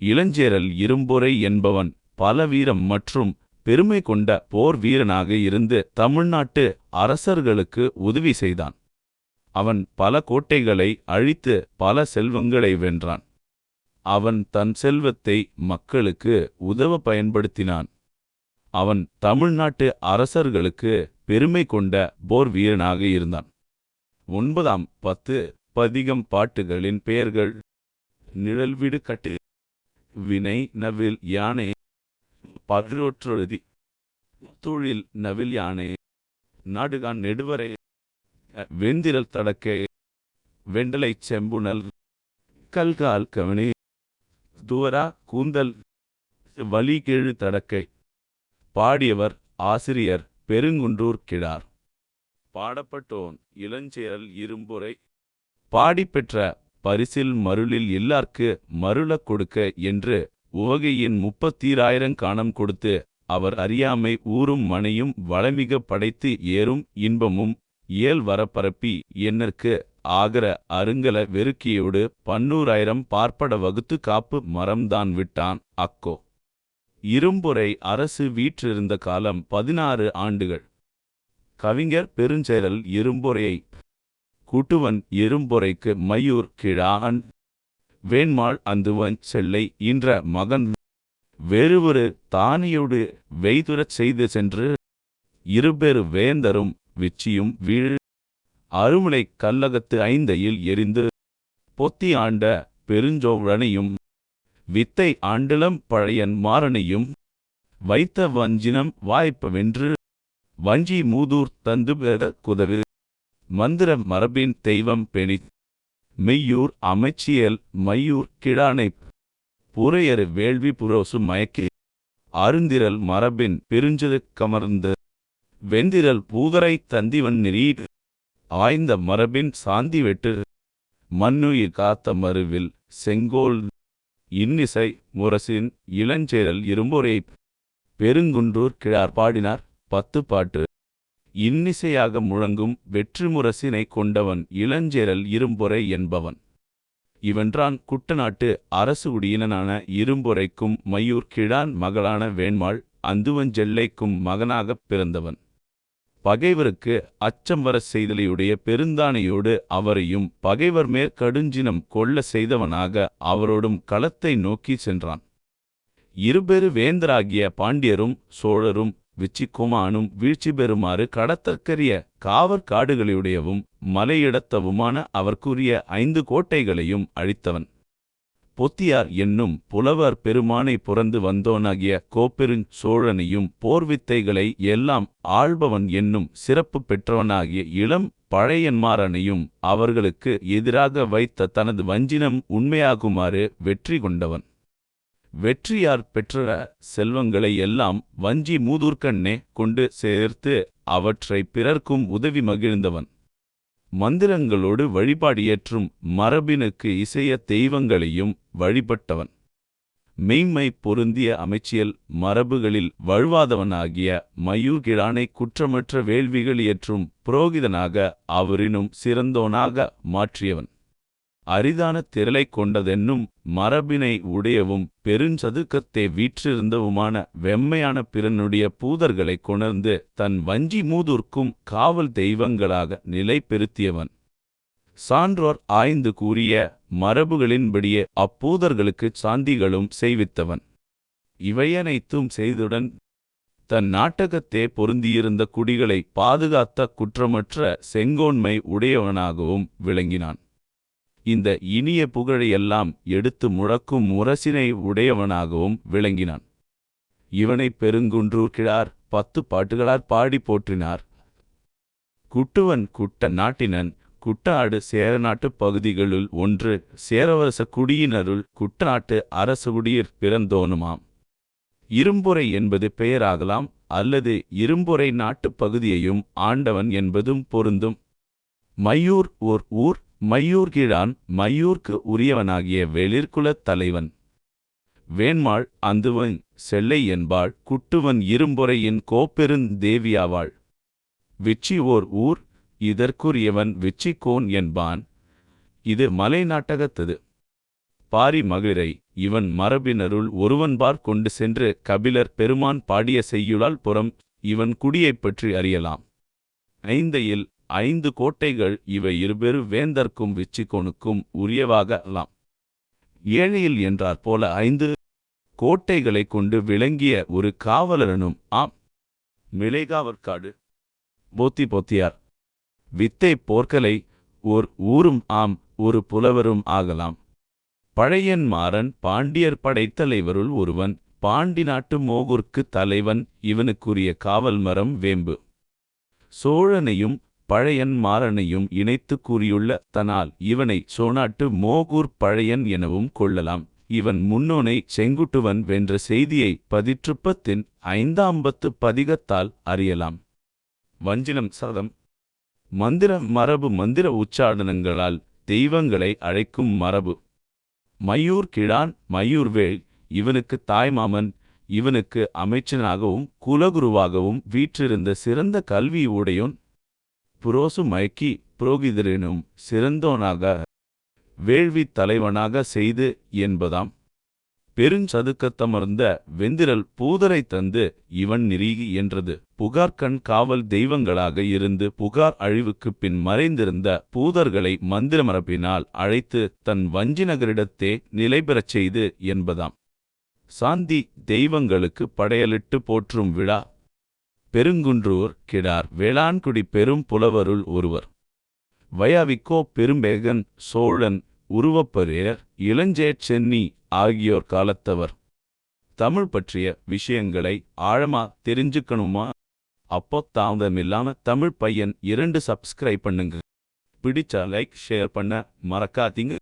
இளஞ்சேரல் இரும்பொறை என்பவன் பல வீரம் மற்றும் பெருமை கொண்ட போர் வீரனாக இருந்து தமிழ்நாட்டு அரசர்களுக்கு உதவி செய்தான். அவன் பல கோட்டைகளை அழித்து பல செல்வங்களை வென்றான். அவன் தன் செல்வத்தை மக்களுக்கு உதவ பயன்படுத்தினான். அவன் தமிழ்நாட்டு அரசர்களுக்கு பெருமை கொண்ட போர் வீரனாக இருந்தான். ஒன்பதாம் பத்து பதிகம் பாட்டுகளின் பெயர்கள். நிழல்விடு கட்டு. வினை நவில் யானை? பதினொற்றொழுதி. தொழில் நவில் யானை? நாடுகான் நெடுவரை. வெந்திரல் தடக்கை. வெண்டலைச் செம்புணல். கல்கால் கவனி. துவரா கூந்தல். வலிகெழு தடக்கை. பாடியவர் ஆசிரியர் பெருங்குன்றூர் கிழார். பாடப்பட்டோன் இளஞ்சேரல் இரும்புரை. பாடிப்பெற்ற பரிசில் மருளில் எல்லார்க்கு மருளக் கொடுக்க என்று உவகையின் முப்பத்தீராயிரம் காணம் கொடுத்து அவர் அறியாமை ஊரும் மனையும் வளமிக படைத்து ஏறும் இன்பமும் இயல் வரப்பரப்பி என்னற்கு ஆகிற அருங்கல வெறுக்கியோடு பன்னூறாயிரம் பார்ப்பட வகுத்து காப்பு மரம்தான் விட்டான் அக்கோ. இரும்புரை அரசு வீற்றிருந்த காலம் பதினாறு ஆண்டுகள். கவிஞர் பெருஞ்செயல் இரும்புரையை கூட்டுவன் எறும்பொறைக்கு மையூர் கிழான். வேண்மாள் அந்துவன் செல்லை இன்ற மகன். வேறுவரு தானியோடு வெய்துரச் செய்து சென்று. இருபெரு வேந்தரும் விச்சியும் வீழ். அருமலை கல்லகத்து ஐந்தையில் எரிந்து. பொத்தி ஆண்ட பெருஞ்சோழனையும். வித்தை ஆண்டிலம் பழையன் மாறனையும். வைத்த வஞ்சினம் வாய்ப்பவென்று வஞ்சி மூதூர் தந்து பெற குதவு. மந்திர மரபின் தெய்வம் பெணி. மெய்யூர் அமைச்சியல் மையூர் கிழானை புரையறு வேள்வி புரோசு மயக்கி. அருந்திரல் மரபின் பெருஞ்சது கமர்ந்து. வெந்திரல் பூதரை தந்திவன் நெறி ஆய்ந்த மரபின் சாந்தி வெட்டு. மண்ணுயிர் காத்த மருவில் செங்கோல். இன்னிசை முரசின் இளஞ்சேரல் இரும்பொரை பெருங்குன்றூர் கிழார் பாடினார் பத்து பாட்டு. இன்னிசையாக முழங்கும் வெற்றிமுரசினை கொண்டவன் இளஞ்சேரல் இரும்பொறை என்பவன். இவன்றான் குட்டநாட்டு அரசு உடியினனான இரும்பொறைக்கும் மயூர் கிழான் மகளான வேண்மாள் அந்துவஞ்செல்லைக்கும் மகனாகப் பிறந்தவன். பகைவருக்கு அச்சம் வர செய்தலையுடைய பெருந்தானையோடு அவரையும் பகைவர் மேற் கடுஞ்சினம் கொள்ள செய்தவனாக அவரோடும் களத்தை நோக்கி சென்றான். இருபெரு வேந்தராகிய பாண்டியரும் சோழரும் விச்சிக்குமானும் வீழ்ச்சி பெறுமாறு கடத்தற்கரிய காவற்காடுகளையுடையவும் மலையிடத்தவுமான அவர்க்குரிய ஐந்து கோட்டைகளையும் அழித்தவன். பொத்தியார் என்னும் புலவர் பெருமானை புறந்து வந்தோனாகிய கோப்பெருஞ் சோழனையும் போர்வித்தைகளை எல்லாம் ஆள்பவன் என்னும் சிறப்பு பெற்றவனாகிய இளம் பழையன்மாறனையும் அவர்களுக்கு எதிராக வைத்த தனது வஞ்சினம் உண்மையாகுமாறு வெற்றி கொண்டவன். வெற்றியார் பெற்ற செல்வங்களை எல்லாம் வஞ்சி மூதூர்க்கண்ணே கொண்டு சேர்த்து அவற்றை பிறர்க்கும் உதவி மகிழ்ந்தவன். மந்திரங்களோடு வழிபாடியற்றும் மரபினுக்கு இசைய தெய்வங்களையும் வழிபட்டவன். மெய்மை பொருந்திய அமைச்சியல் மரபுகளில் வழுவாதவனாகிய மயூர்கிழானை குற்றமற்ற வேள்விகளியற்றும் புரோகிதனாக அவரினும் சிறந்தோனாக மாற்றியவன். அரிதான திரளைக் கொண்டதென்னும் மரபினை உடையவும் பெருஞ்சதுக்கத்தே வீற்றிருந்தவுமான வெம்மையான பிறனுடைய பூதர்களைக் கொணர்ந்து தன் வஞ்சி மூதூர்க்கும் காவல் தெய்வங்களாக நிலை பெருத்தியவன் சான்றோர் ஆய்ந்து கூறிய மரபுகளின்படியே அப்பூதர்களுக்குச் சாந்திகளும் செய்வித்தவன். இவையனைத்தும் செய்துடன் தன் நாட்டகத்தே பொருந்தியிருந்த குடிகளை பாதுகாத்த குற்றமற்ற செங்கோன்மை உடையவனாகவும் விளங்கினான். இந்த இனிய புகழையெல்லாம் எடுத்து முழக்கும் முரசினை உடையவனாகவும் விளங்கினான். இவனை பெருங்குன்றூர் கிழார் பத்து பாட்டுகளார் பாடி போற்றினார். குட்டுவன் குட்ட நாட்டினன் குட்டாடு சேரநாட்டுப் பகுதிகளுள் ஒன்று சேரவரச குடியினருள் குட்டநாட்டு அரசகுடியிற் பிறந்தோனுமாம். இரும்புரை என்பது பெயராகலாம் அல்லது இரும்புரை நாட்டுப் பகுதியையும் ஆண்டவன் என்பதும் பொருந்தும். மையூர் ஓர் ஊர் மையூர்கிழான் மையூர்க்கு உரியவனாகிய வெளிர்குலத் தலைவன். வேண்மாள் அந்துவன் செல்லை என்பாள் குட்டுவன் இரும்பொறையின் கோப்பெருந் தேவியாவாள். விச்சி ஓர் ஊர் இதற்குரியவன் விச்சிக்கோன் என்பான். இது மலை நாட்டகத்தது. பாரி மகளிரை இவன் மரபினருள் ஒருவன்பார் கொண்டு சென்று கபிலர் பெருமான் பாடிய செய்யுளால் புறம் இவன் குடியைப் பற்றி அறியலாம். ஐந்தையில் ஐந்து கோட்டைகள் இவை இருபெரு வேந்தர்க்கும் விச்சிக்கோனுக்கும் அல்லாம் ஏழையில் என்றார் போல ஐந்து கோட்டைகளைக் கொண்டு விளங்கிய ஒரு காவலரனும் ஆம். மிளைகாவற்காடு. போத்தி போத்தியார் வித்தை போர்க்கலை ஓர் ஊரும் ஆம் ஒரு புலவரும் ஆகலாம். பழையன் மாறன் பாண்டியர் படைத்தலைவருள் ஒருவன் பாண்டி நாட்டு மோகூர்க்கு தலைவன் இவனுக்குரிய காவல் மரம் வேம்பு. சோழனையும் பழையன் மாறனையும் இணைத்து கூறியுள்ள தனால் இவனை சோனாட்டு மோகூர் பழையன் எனவும் கொள்ளலாம். இவன் முன்னோனை செங்குட்டுவன் வென்ற செய்தியை பதிற்றுப்பத்தின் ஐந்தாம்பத்து பதிகத்தால் அறியலாம். வஞ்சினம் சதம். மந்திர மரபு மந்திர உச்சாடனங்களால் தெய்வங்களை அழைக்கும் மரபு. மயூர் கிழான் மயூர்வேள் இவனுக்கு தாய்மாமன் இவனுக்கு அமைச்சனாகவும் குலகுருவாகவும் வீற்றிருந்த சிறந்த கல்வி உடையோன் புரோசு மயக்கி புரோகிதரினும் சிறந்தோனாக வேள்வி தலைவனாக செய்து என்பதாம். பெருஞ்சதுக்கத்தமர்ந்த வெந்திரல் பூதரை தந்து இவன் நிரீகி என்றது. புகார்கண் காவல் தெய்வங்களாக இருந்து புகார் அழிவுக்குப் பின் மறைந்திருந்த பூதர்களை மந்திரமரப்பினால் அழைத்து தன் வஞ்சிநகரிடத்தே நிலைபெறச் செய்து என்பதாம். சாந்தி தெய்வங்களுக்கு படையலிட்டு போற்றும் விழா பெருங்குன்றூர் கிடார் வேளாண்குடி பெரும் புலவருள் ஒருவர். வயாவிக்கோ பெரும்பேகன் சோழன் உருவப்பரேர் இளஞ்சேட் சென்னி ஆகியோர் காலத்தவர். தமிழ் பற்றிய விஷயங்களை ஆழமா தெரிஞ்சுக்கணுமா? அப்போ தாமதமில்லாம தமிழ் பையன் இரண்டு சப்ஸ்கிரைப் பண்ணுங்க. பிடிச்சா லைக் ஷேர் பண்ண மறக்காதீங்க.